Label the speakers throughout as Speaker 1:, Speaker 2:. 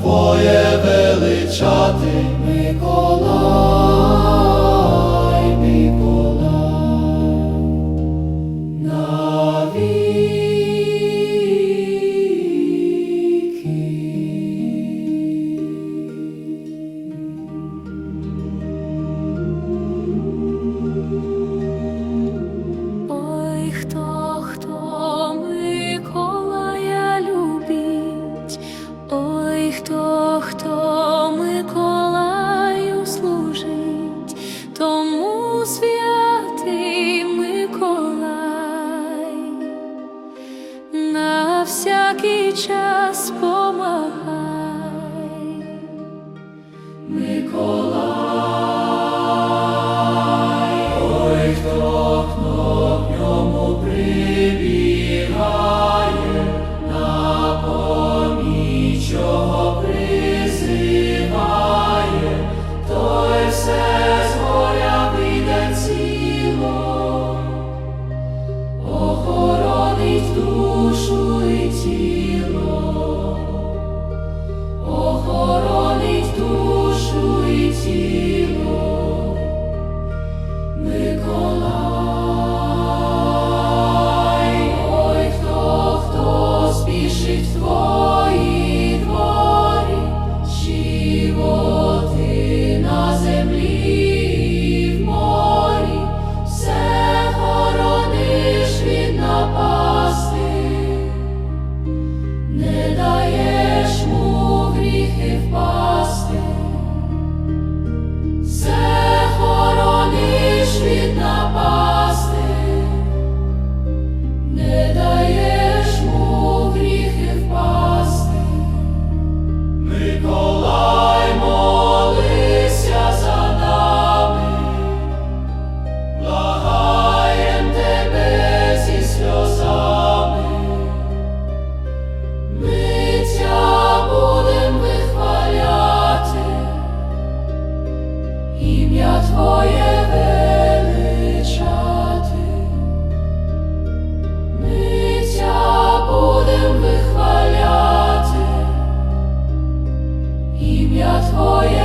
Speaker 1: Твоє величати, Миколай,
Speaker 2: всякий час помагай.
Speaker 1: Миколай, Twoje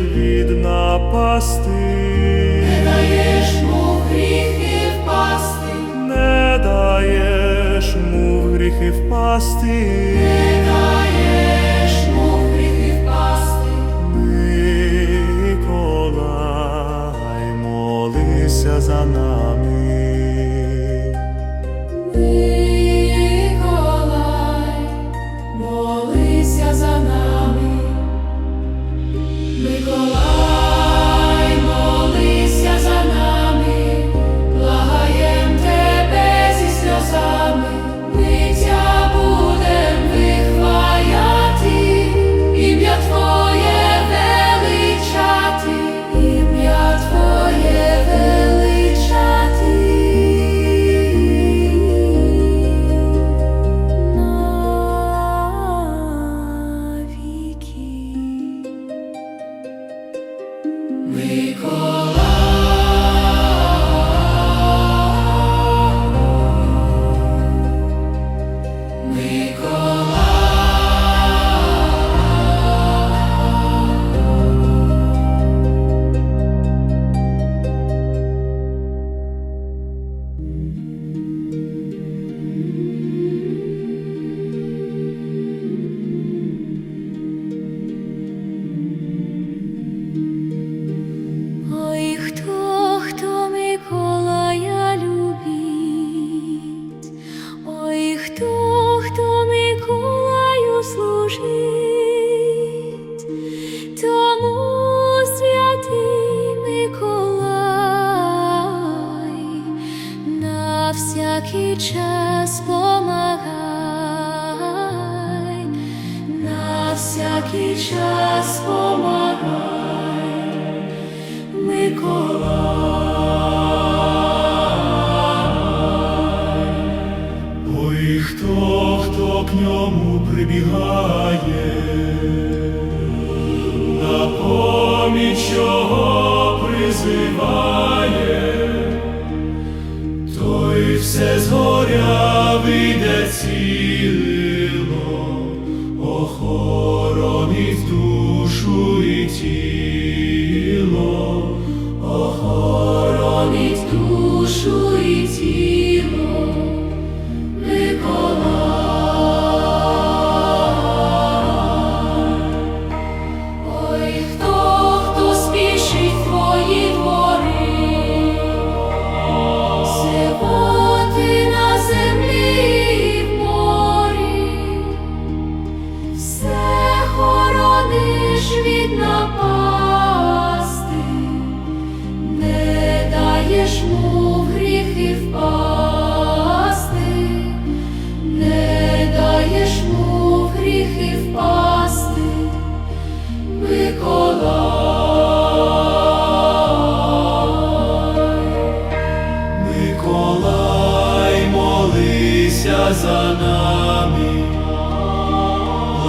Speaker 1: від напасти, не даєш му гріхи впасти,
Speaker 3: не даєш му гріхи впасти,
Speaker 1: не даєш.
Speaker 3: зцілило,
Speaker 1: охоронить душу і тіло, охоронить душу і тіло.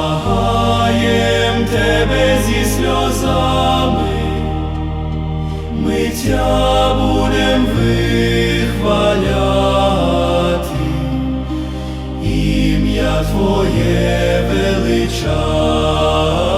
Speaker 1: благаєм тебе зі сльозами, ми тя будем вихваляти, ім'я Твоє
Speaker 3: величає.